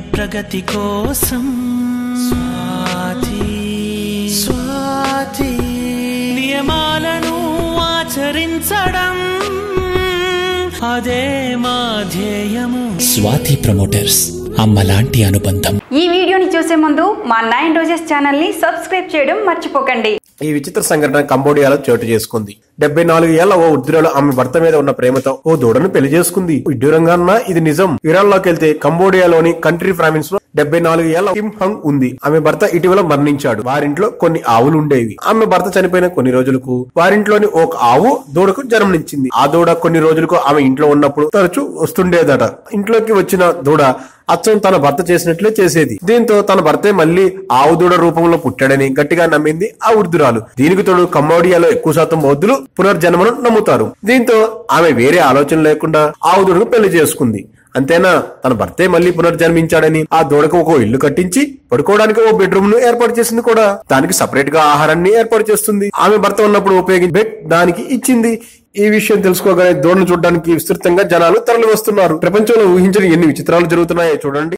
ప్రగతి కోసం. స్వాతి. స్వాతి. నియమాలను ఆచరించడం. అదే మా ధ్యేయము. స్వాతి ప్రమోటర్స్ అమ్మలాంటి అనుబంధం. ఈ వీడియోని చూసే ముందు మా నైన్ రోజెస్ ఛానల్ని సబ్స్క్రైబ్ చేయడం మర్చిపోకండి. ఈ విచిత్ర సంఘటన కంబోడియాలో చోటు చేసుకుంది. డెబ్బై నాలుగు ఏళ్ళ ఓ ఉద్యోగులు ఆమె భర్త మీద ఉన్న ప్రేమతో ఓ దూడను పెళ్ళి చేసుకుంది. విడ్డూరంగా ఇది నిజం. ఇరాన్లోకి వెళ్తే కంబోడియాలోని కంట్రీ ప్రావిన్స్లో డెబ్బై నాలుగు ఏళ్ళ కిమ్ హంగ్ ఉంది. ఆమె భర్త ఇటీవల మరణించాడు. వారింట్లో కొన్ని ఆవులు ఉండేవి. ఆమె భర్త చనిపోయిన కొన్ని రోజులకు వారింట్లోని ఒక ఆవు దూడకు జన్మనిచ్చింది. ఆ దూడ కొన్ని రోజులకు ఆమె ఇంట్లో ఉన్నప్పుడు తరచూ వస్తుండేదట. ఇంట్లోకి వచ్చిన దూడ అచ్చం తన భర్త చేసినట్లే చేసేది. దీంతో తన భర్తే మళ్ళీ ఆవు దూడ రూపంలో పుట్టాడని గట్టిగా నమ్మింది ఆ వృద్ధురాలు. దీనికి తోడు కంబోడియాలో ఎక్కువ శాతం బౌద్ధులు పునర్జన్మను నమ్ముతారు. దీంతో ఆమె వేరే ఆలోచన లేకుండా ఆవు పెళ్ళి చేసుకుంది. అంతేనా? తన భర్తే మళ్ళీ పునర్జన్మించాడని ఆ దూడకు ఒక ఇల్లు కట్టించి పడుకోవడానికి ఓ బెడ్రూమ్ను ఏర్పాటు చేసింది కూడా. దానికి సపరేట్గా ఆహారాన్ని ఏర్పాటు చేస్తుంది. ఆమె భర్త ఉన్నప్పుడు ఉపయోగించి బెడ్ దానికి ఇచ్చింది. ఈ విషయం తెలుసుకోగానే దూడను చూడడానికి విస్తృతంగా జనాలు తరలి వస్తున్నారు ప్రపంచంలో ఊహించని ఎన్ని విచిత్రాలు జరుగుతున్నాయో చూడండి.